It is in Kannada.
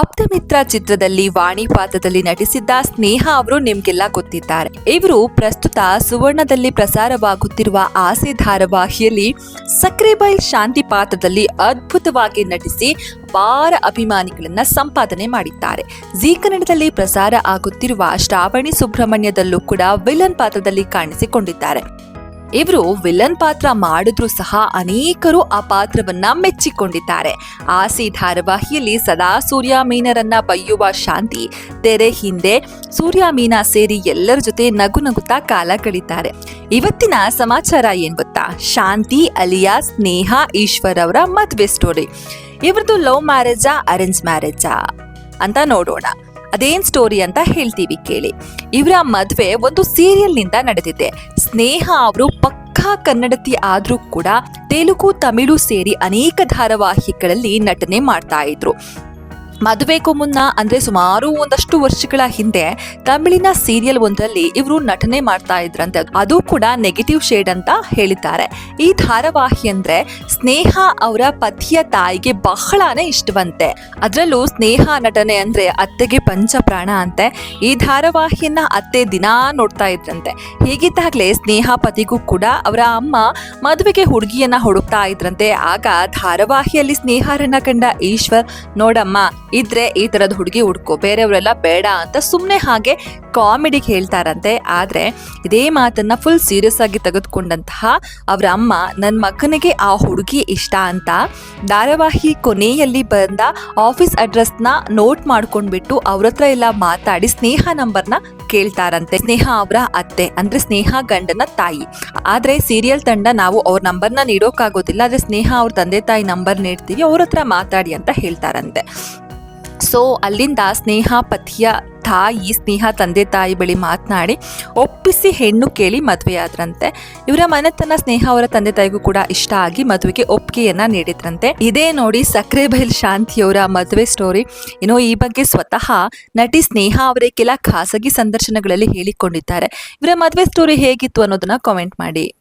ಆಪ್ತಮಿತ್ರ ಚಿತ್ರದಲ್ಲಿ ವಾಣಿ ಪಾತ್ರದಲ್ಲಿ ನಟಿಸಿದ್ದ ಸ್ನೇಹ ಅವರು ನಿಮ್ಗೆಲ್ಲ ಗೊತ್ತಿದ್ದಾರೆ. ಇವರು ಪ್ರಸ್ತುತ ಸುವರ್ಣದಲ್ಲಿ ಪ್ರಸಾರವಾಗುತ್ತಿರುವ ಆಸೆ ಧಾರಾವಾಹಿಯಲ್ಲಿ ಸಕ್ರೆಬೈಲ್ ಶಾಂತಿ ಪಾತ್ರದಲ್ಲಿ ಅದ್ಭುತವಾಗಿ ನಟಿಸಿ ಅಪಾರ ಅಭಿಮಾನಿಗಳನ್ನ ಸಂಪಾದನೆ ಮಾಡಿದ್ದಾರೆ. ಜಿ ಕನ್ನಡದಲ್ಲಿ ಪ್ರಸಾರ ಆಗುತ್ತಿರುವ ಶ್ರಾವಣಿ ಸುಬ್ರಹ್ಮಣ್ಯದಲ್ಲೂ ಕೂಡ ವಿಲನ್ ಪಾತ್ರದಲ್ಲಿ ಕಾಣಿಸಿಕೊಂಡಿದ್ದಾರೆ. ಇವರು ವಿಲನ್ ಪಾತ್ರ ಮಾಡಿದ್ರೂ ಸಹ ಅನೇಕರು ಆ ಪಾತ್ರವನ್ನ ಮೆಚ್ಚಿಕೊಂಡಿದ್ದಾರೆ. ಆಸಿ ಧಾರಾವಾಹಿಯಲ್ಲಿ ಸದಾ ಸೂರ್ಯ ಮೀನರನ್ನ ಬೈಯುವ ಶಾಂತಿ, ತೆರೆ ಹಿಂದೆ ಸೂರ್ಯ ಮೀನಾ ಸೇರಿ ಎಲ್ಲರ ಜೊತೆ ನಗು ನಗುತ್ತಾ ಕಾಲ ಕಳೀತಾರೆ. ಇವತ್ತಿನ ಸಮಾಚಾರ ಏನ್ ಗೊತ್ತಾ? ಶಾಂತಿ, ಅಲಿಯಾ, ಸ್ನೇಹ, ಈಶ್ವರ್ ಅವರ ಮದ್ವೆ ಸ್ಟೋರಿ ಇವ್ರದ್ದು ಲವ್ ಮ್ಯಾರೇಜಾ ಅರೇಂಜ್ ಮ್ಯಾರೇಜಾ ಅಂತ ನೋಡೋಣ. ಅದೇನ್ ಸ್ಟೋರಿ ಅಂತ ಹೇಳ್ತೀವಿ ಕೇಳಿ. ಇವರ ಮದುವೆ ಒಂದು ಸೀರಿಯಲ್ನಿಂದ ನಡೆದಿದೆ. ಸ್ನೇಹ ಅವರು ಪಕ್ಕಾ ಕನ್ನಡತಿ ಆದ್ರೂ ಕೂಡ ತೆಲುಗು, ತಮಿಳು ಸೇರಿ ಅನೇಕ ಧಾರಾವಾಹಿಗಳಲ್ಲಿ ನಟನೆ ಮಾಡ್ತಾ ಇದ್ರು. ಮದುವೆಗೂ ಮುನ್ನ, ಅಂದ್ರೆ ಸುಮಾರು ಒಂದಷ್ಟು ವರ್ಷಗಳ ಹಿಂದೆ ತಮಿಳಿನ ಸೀರಿಯಲ್ ಒಂದರಲ್ಲಿ ಇವರು ನಟನೆ ಮಾಡ್ತಾ ಇದ್ರಂತೆ. ಅದು ಕೂಡ ನೆಗೆಟಿವ್ ಶೇಡ್ ಅಂತ ಹೇಳಿದ್ದಾರೆ. ಈ ಧಾರಾವಾಹಿ ಅಂದ್ರೆ ಸ್ನೇಹ ಅವರ ಪತಿಯ ತಾಯಿಗೆ ಬಹಳಾನೇ ಇಷ್ಟವಂತೆ. ಅದರಲ್ಲೂ ಸ್ನೇಹ ನಟನೆ ಅಂದ್ರೆ ಅತ್ತೆಗೆ ಪಂಚಪ್ರಾಣ ಅಂತೆ. ಈ ಧಾರಾವಾಹಿಯನ್ನ ಅತ್ತೆ ದಿನಾ ನೋಡ್ತಾ ಇದ್ರಂತೆ. ಹೀಗಿದ್ದಾಗಲೇ ಸ್ನೇಹ ಪತಿಗೂ ಕೂಡ ಅವರ ಅಮ್ಮ ಮದುವೆಗೆ ಹುಡುಗಿಯನ್ನ ಹುಡುಕ್ತಾ ಇದ್ರಂತೆ. ಆಗ ಧಾರಾವಾಹಿಯಲ್ಲಿ ಸ್ನೇಹಾರನ್ನ ಕಂಡ ಈಶ್ವರ್, ನೋಡಮ್ಮ ಇದ್ರೆ ಈ ತರದ ಹುಡುಗಿ ಹುಡ್ಕೊ, ಬೇರೆಯವರೆಲ್ಲ ಬೇಡ ಅಂತ ಸುಮ್ಮನೆ ಹಾಗೆ ಕಾಮಿಡಿಗೆ ಹೇಳ್ತಾರಂತೆ. ಆದ್ರೆ ಇದೇ ಮಾತನ್ನ ಫುಲ್ ಸೀರಿಯಸ್ ಆಗಿ ತೆಗೆದುಕೊಂಡಂತಹ ಅವರ ಅಮ್ಮ ನನ್ನ ಮಗನಿಗೆ ಆ ಹುಡುಗಿ ಇಷ್ಟ ಅಂತ ಧಾರಾವಾಹಿ ಕೊನೆಯಲ್ಲಿ ಬಂದ ಆಫೀಸ್ ಅಡ್ರೆಸ್ನ ನೋಟ್ ಮಾಡ್ಕೊಂಡ್ಬಿಟ್ಟು ಅವ್ರ ಹತ್ರ ಎಲ್ಲ ಮಾತಾಡಿ ಸ್ನೇಹ ನಂಬರ್ನ ಕೇಳ್ತಾರಂತೆ. ಸ್ನೇಹ ಅವರ ಅತ್ತೆ, ಅಂದ್ರೆ ಸ್ನೇಹ ಗಂಡನ ತಾಯಿ. ಆದ್ರೆ ಸೀರಿಯಲ್ ತಂಡ ನಾವು ಅವ್ರ ನಂಬರ್ನ ನೀಡೋಕ್ಕಾಗೋದಿಲ್ಲ ಆದ್ರೆ ಸ್ನೇಹ ಅವ್ರ ತಂದೆ ತಾಯಿ ನಂಬರ್ ನೀಡ್ತೀವಿ, ಅವ್ರ ಹತ್ರ ಮಾತಾಡಿ ಅಂತ ಹೇಳ್ತಾರಂತೆ. ಸೊ ಅಲ್ಲಿಂದ ಸ್ನೇಹ ಪತಿಯ ತಾಯಿ, ಸ್ನೇಹ ತಂದೆ ತಾಯಿ ಬಳಿ ಮಾತನಾಡಿ ಒಪ್ಪಿಸಿ ಹೆಣ್ಣು ಕೇಳಿ ಮದುವೆಯಾದ್ರಂತೆ. ಇವರ ಮನೆತನ ಸ್ನೇಹ ಅವರ ತಂದೆ ತಾಯಿಗೂ ಕೂಡ ಇಷ್ಟ ಆಗಿ ಮದುವೆಗೆ ಒಪ್ಪಿಗೆಯನ್ನ ನೀಡಿದ್ರಂತೆ. ಇದೇ ನೋಡಿ ಸಕ್ರೆ ಬೈಲ್ ಶಾಂತಿಯವರ ಮದುವೆ ಸ್ಟೋರಿ. ಏನೋ ಈ ಬಗ್ಗೆ ಸ್ವತಃ ನಟಿ ಸ್ನೇಹ ಅವರೇ ಕೆಲ ಖಾಸಗಿ ಸಂದರ್ಶನಗಳಲ್ಲಿ ಹೇಳಿಕೊಂಡಿದ್ದಾರೆ. ಇವರ ಮದುವೆ ಸ್ಟೋರಿ ಹೇಗಿತ್ತು ಅನ್ನೋದನ್ನ ಕಾಮೆಂಟ್ ಮಾಡಿ.